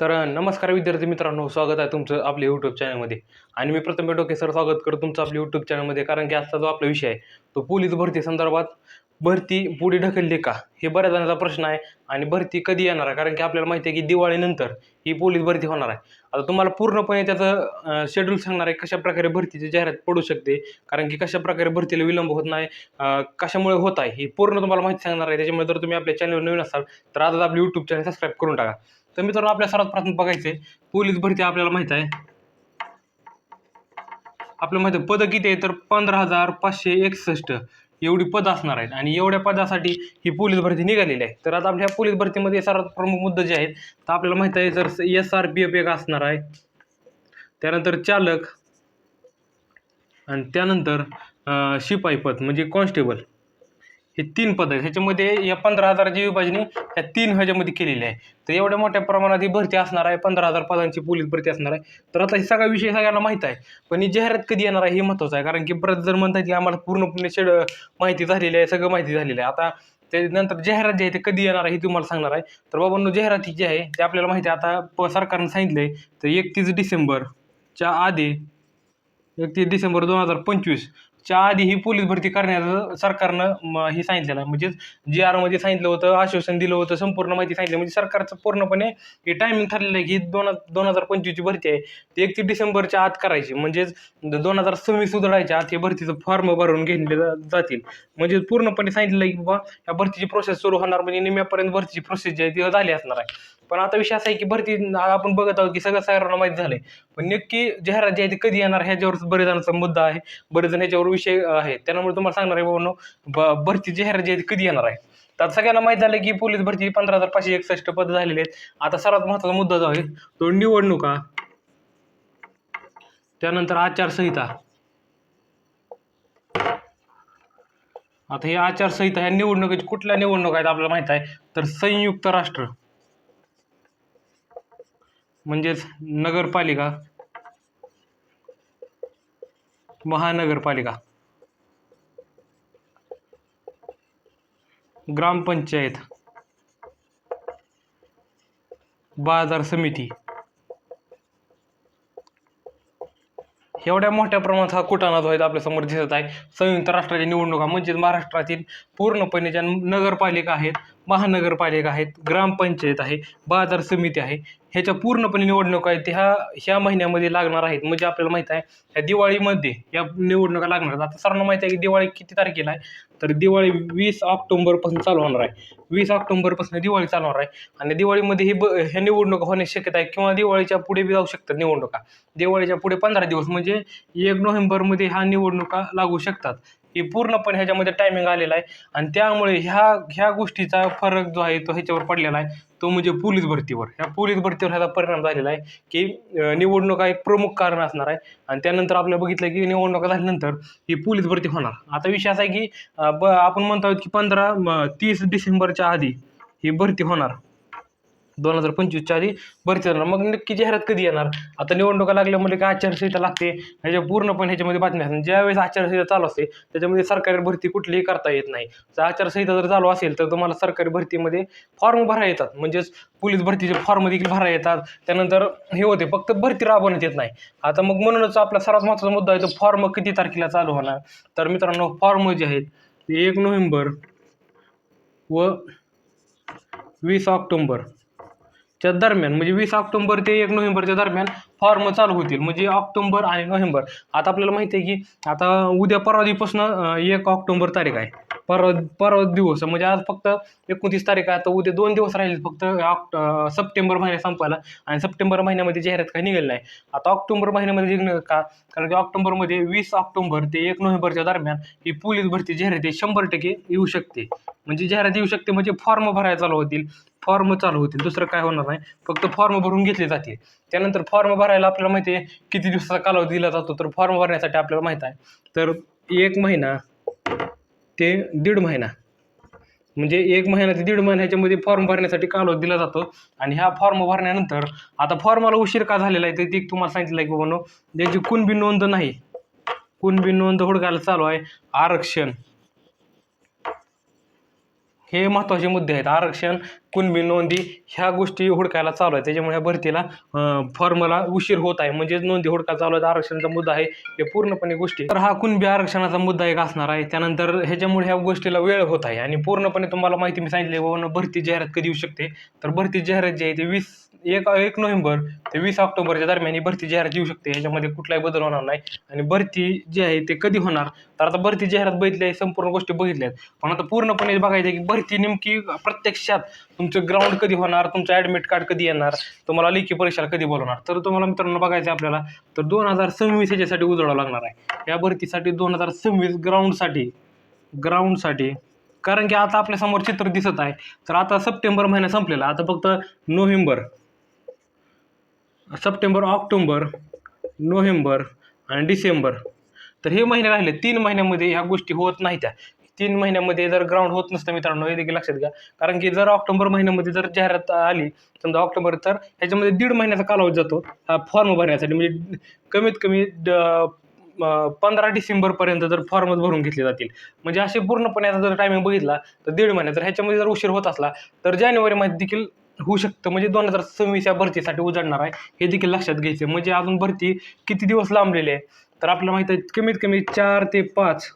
तर नमस्कार विद्यार्थी मित्रांनो स्वागत आहे तुमचं आपल्या यूट्यूब चॅनलमध्ये आणि मी प्रथम डोके सर स्वागत करतो तुमचं आपल्या यूट्यूब चॅनलमध्ये कारण की आजचा जो आपला विषय आहे तो पोलीस भरती संदर्भात भरती पुढे ढकलली का? हे बऱ्याच जणांचा प्रश्न आहे आणि भरती कधी येणार आहे? कारण की आपल्याला माहिती आहे की दिवाळीनंतर ही पोलीस भरती होणार आहे. आता तुम्हाला पूर्णपणे त्याचं शेड्यूल सांगणार आहे कशा प्रकारे भरतीची जाहिरात पडू शकते कारण की कशा प्रकारे भरतीला विलंब होत नाही कशामुळे होत आहे ही पूर्ण तुम्हाला माहिती सांगणार आहे. त्याच्यामुळे जर तुम्ही आपल्या चॅनलवर नवीन असाल तर आजच आपलं यूट्यूब चॅनल सबस्क्राईब करून टाका. तर मित्रांनो आपल्या सर्वात प्रथम आहे पोलीस भरती आपल्याला माहीत आहे. आपल्याला माहिती आहे पदं किती आहे तर पंधरा हजार पाचशे एकसष्ट एवढी पदं असणार आहेत. आणि एवढ्या पदासाठी ही पोलीस भरती निघालेली आहे. तर आता आपल्या पोलीस भरतीमध्ये सर्वात प्रमुख मुद्दे जे आहेत तर आपल्याला माहीत आहे तर एस आर पी एफ एक असणार आहे त्यानंतर चालक आणि त्यानंतर शिपाई पद म्हणजे कॉन्स्टेबल. हे तीन पद आहेत. ह्याच्यामध्ये या पंधरा हजाराची विभाजनी ह्या तीन ह्याच्यामध्ये केलेली आहे तर एवढ्या मोठ्या प्रमाणात ही भरती असणार आहे. पंधरा हजार पदांची पोलीस भरती असणार आहे. तर आता हे सगळा विषय सगळ्यांना माहीत आहे. पण ही जाहिरात कधी येणार आहे हे महत्त्वाचं आहे. कारण की परत जर म्हणतात की आम्हाला पूर्णपणे शेड माहिती झालेली आहे. सगळं माहिती झालेलं आहे. आता त्यानंतर जाहिरात जी आहे ते कधी येणार आहे हे तुम्हाला सांगणार आहे. तर बाबांनो जाहिरात ही जी आहे ते आपल्याला माहिती आहे. आता प सरकारनं सांगितलं आहे तर एकतीस डिसेंबरच्या आधी एकतीस डिसेंबर दोन हजार पंचवीस च्या आधी ही पोलीस भरती करण्याचं सरकारनं म- हे सांगितलेलं आहे. म्हणजेच जी आरमध्ये सांगितलं होतं आश्वासन दिलं होतं संपूर्ण माहिती सांगितलं. म्हणजे सरकारचं पूर्णपणे हे टायमिंग ठरलेलं आहे की दोन दोन हजार पंचवीसची भरती आहे. ती एकतीस डिसेंबरच्या आत करायची. म्हणजेच दोन हजार सव्वीस उधळायच्या आत हे भरतीचं फॉर्म भरून घेतले जातील. म्हणजे पूर्णपणे सांगितलं आहे की बाबा या भरतीची प्रोसेस सुरू होणार. म्हणजे निम्यापर्यंत भरतीची प्रोसेस जी आहे ती झाली असणार आहे. पण आता विषय असा आहे की भरती आपण बघत आहोत की सगळं सगळ्यांना माहीत झालंय. पण नक्की जाहिरात जी आहे ती कधी येणार? ह्याच्यावर बरेच जणांचा मुद्दा आहे. बरेच जण ह्याच्यावर विषय आहे. त्यामुळे तुम्हाला सांगणार आहे बाबांनो भरती जाहिरात जी आहे कधी येणार आहे? तर सगळ्यांना माहीत झालं की पोलीस भरती पंधरा हजार पाचशे एकसष्ट पद झालेले आहेत. आता सर्वात महत्त्वाचा मुद्दा जो आहे तो निवडणुका. त्यानंतर आचारसंहिता. आता हे आचारसंहिता ह्या निवडणुकीची कुठल्या निवडणूक आहेत आपल्याला माहीत आहे? तर संयुक्त राष्ट्र. म्हणजेच नगरपालिका. महानगरपालिका. ग्रामपंचायत. बाजार समिती. एवढ्या मोठ्या प्रमाणात हा कुटाणा जो आहे आपल्यासमोर दिसत आहे. संयुक्त राष्ट्राच्या निवडणुका म्हणजेच महाराष्ट्रातील पूर्णपणे ज्या नगरपालिका आहेत महानगरपालिका आहेत ग्रामपंचायत आहे बाजार समिती आहे ह्याच्या पूर्णपणे निवडणुका आहेत ह्या ह्या महिन्यामध्ये लागणार आहेत. म्हणजे आपल्याला माहीत आहे ह्या दिवाळीमध्ये या निवडणुका लागणार आहेत. आता सरांना माहिती आहे की दिवाळी किती तारखेला आहे? तर दिवाळी वीस ऑक्टोंबरपासून चालू होणार आहे. वीस ऑक्टोंबरपासून दिवाळी चालू होणार आहे. आणि दिवाळीमध्ये ही ब ह्या निवडणुका होण्याची शक्यता आहे किंवा दिवाळीच्या पुढे बी जाऊ शकतात निवडणुका. दिवाळीच्या पुढे पंधरा दिवस म्हणजे एक नोव्हेंबरमध्ये ह्या निवडणुका लागू शकतात. हे पूर्णपणे ह्याच्यामध्ये टायमिंग आलेला आहे. आणि त्यामुळे ह्या ह्या गोष्टीचा फरक जो आहे तो ह्याच्यावर पडलेला आहे. तो म्हणजे पोलीस भरतीवर. ह्या पोलीस भरतीवर ह्याचा परिणाम झालेला आहे की निवडणुका एक प्रमुख कारण असणार आहे. आणि त्यानंतर आपल्याला बघितलं की निवडणुका झाल्यानंतर ही पोलीस भरती होणार. आता विषय असा आहे की ब आपण म्हणतो आहोत की पंधरा म, तीस डिसेंबरच्या आधी ही भरती होणार. दोन हजार पंचवीसच्या आधी भरती होणार. मग नक्की जाहिरात कधी येणार? आता निवडणुका लागल्यामुळे काय आचारसंहिता लागते? ह्याच्या पूर्णपणे ह्याच्यामध्ये बातम्या असतात. ज्यावेळेस आचारसंहिता चालू असते त्याच्यामध्ये सरकारी भरती कुठलीही करता येत नाही. जर आचारसंहिता जर चालू असेल तर तुम्हाला सरकारी भरतीमध्ये फॉर्म भरा येतात. म्हणजेच पोलीस भरतीचे फॉर्म देखील भरा येतात. त्यानंतर हे होते फक्त भरती राबवण्यात येत नाही. आता मग म्हणूनच आपला सर्वात महत्त्वाचा मुद्दा आहे तो फॉर्म किती तारखेला चालू होणार? तर मित्रांनो फॉर्म जे आहेत ते एक नोव्हेंबर व वीस ऑक्टोंबर. च्या दरम्यान म्हणजे वीस ऑक्टोबर ते एक नोव्हेंबरच्या दरम्यान फॉर्म चालू होतील. म्हणजे ऑक्टोबर आणि नोव्हेंबर. आता आपल्याला माहिती आहे की आता उद्या परवा दिवपासून एक ऑक्टोबर तारीख आहे. परवा परवा दिवस म्हणजे आज फक्त एकोणतीस तारीख आहे आता उद्या दोन दिवस राहिले फक्त ऑक्ट सप्टेंबर महिना संपायला आणि सप्टेंबर महिन्यामध्ये जाहिरात काही निघाली नाही. आता ऑक्टोबर महिन्यामध्ये निघणार का कारण की ऑक्टोबरमध्ये वीस ऑक्टोबर ते एक नोव्हेंबरच्या दरम्यान ही पोलीस भरती जाहिरात आहे शंभर टक्के येऊ शकते. म्हणजे जाहिरात येऊ शकते म्हणजे फॉर्म भरायला चालू होतील फॉर्म चालू होतील दुसरं काय होणार नाही फक्त फॉर्म भरून घेतले जातील. त्यानंतर फॉर्म भरायला आपल्याला माहिती आहे किती दिवसाचा कालावधी दिला जातो तर फॉर्म भरण्यासाठी आपल्याला माहीत आहे. तर एक महिना ते दीड महिना. म्हणजे एक महिना ते दीड महिना ह्याच्यामध्ये फॉर्म भरण्यासाठी कालावधी दिला जातो. आणि ह्या फॉर्म भरण्यानंतर आता फॉर्माला उशीर का झालेला आहे ते एक तुम्हाला सांगितलं आहे की बाबांनो ज्याची कुणबी नोंद नाही. कुणबी नोंद हुडकायला चालू आहे. आरक्षण. हे महत्त्वाचे मुद्दे आहेत. आरक्षण कुणबी नोंदी ह्या गोष्टी हुडकायला चालू आहे. त्याच्यामुळे ह्या भरतीला फॉर्मला उशीर होत आहे. म्हणजेच नोंदी हुडका चालू आहे आरक्षणाचा मुद्दा आहे हे पूर्णपणे गोष्टी. तर हा कुणबी आरक्षणाचा मुद्दा एक असणार आहे त्यानंतर ह्याच्यामुळे ह्या गोष्टीला वेळ होत आहे. आणि पूर्णपणे तुम्हाला माहिती मी सांगितली बाबा भरती जाहिरात कधी येऊ शकते? तर भरती जाहिरात जी आहे ती वीस एक एक नोव्हेंबर ते वीस ऑक्टोबरच्या दरम्यान ही भरती जाहिरात येऊ शकते. ह्याच्यामध्ये कुठलाही बदल होणार नाही. आणि भरती जी आहे ते कधी होणार? तर आता भरती जाहिरात बघितली आहे संपूर्ण गोष्टी बघितल्या आहेत. पण आता पूर्णपणे बघायचं आहे की भरती नेमकी प्रत्यक्षात तुमचं ग्राउंड कधी होणार तुमचं ॲडमिट कार्ड कधी येणार तुम्हाला लेखी परीक्षेला कधी बोलवणार? तर तुम्हाला मित्रांनो बघायचं आहे आपल्याला तर दोन हजार सव्वीस ह्याच्यासाठी उजळावं लागणार आहे. या भरतीसाठी दोन हजार सव्वीस ग्राउंडसाठी ग्राउंडसाठी कारण की आता आपल्यासमोर चित्र दिसत आहे. तर आता सप्टेंबर महिना संपलेला आता फक्त नोव्हेंबर सप्टेंबर ऑक्टोंबर नोव्हेंबर आणि डिसेंबर. तर हे महिने राहिले तीन महिन्यामध्ये ह्या गोष्टी होत नाही त्या तीन महिन्यामध्ये जर ग्राउंड होत नसतं मित्रांनो हे देखील लक्षात घ्या. कारण की जर ऑक्टोबर महिन्यामध्ये जर जाहिरात आली समजा ऑक्टोबर तर ह्याच्यामध्ये दीड महिन्याचा कालावधी जातो फॉर्म भरण्यासाठी. म्हणजे कमीत कमी पंधरा डिसेंबरपर्यंत जर फॉर्मच भरून घेतले जातील. म्हणजे असे पूर्णपणे आता जर टायमिंग बघितला तर दीड महिन्या जर ह्याच्यामध्ये जर उशीर होत असला तर जानेवारीमध्ये देखील होऊ शकतं. म्हणजे दोन हजार सव्वीस या भरतीसाठी उजाडणार आहे हे देखील लक्षात घ्यायचं म्हणजे अजून भरती किती दिवस लांबलेली आहे? तर आपल्याला माहिती आहे कमीत कमी चार ते पाच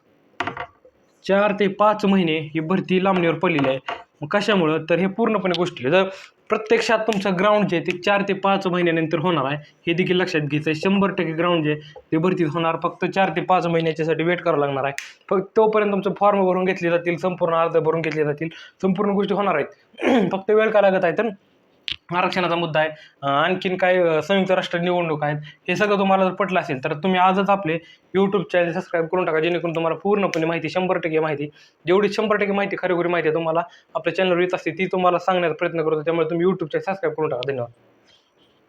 चार ते पाच महिने ही भरती लांबणीवर पडलेली आहे. मग कशामुळं? तर हे पूर्णपणे गोष्टी जर प्रत्यक्षात तुमचं ग्राउंड जे आहे ते चार ते पाच महिन्यानंतर होणार आहे हे देखील लक्षात घ्यायचं आहे. शंभर टक्के ग्राउंड जे आहे ते भरतीत होणार फक्त चार ते पाच महिन्याच्यासाठी वेट करावं लागणार आहे. फक्त तोपर्यंत तुमचं फॉर्म भरून घेतले जातील संपूर्ण अर्ज भरून घेतले जातील संपूर्ण गोष्टी होणार आहेत. फक्त वेळ का लागत आहे तर आरक्षणाचा मुद्दा आहे. आणखीन काय संयुक्त राष्ट्र निवडणूक आहेत हे सगळं तुम्हाला जर पटलं असेल तर तुम्ही आजच आपले यूट्यूब चॅनल सबस्क्राईब करून टाका जेणेकरून तुम्हाला पूर्णपणे माहिती शंभर टक्के माहिती जेवढी शंभर टक्के माहिती खरेखुरी माहिती आहे तुम्हाला आपल्या चॅनलवर येत असते ती तुम्हाला सांगण्याचा प्रयत्न करतो. त्यामुळे तुम्ही यूट्यूब चॅनल सबस्क्राईब करून टाका. धन्यवाद.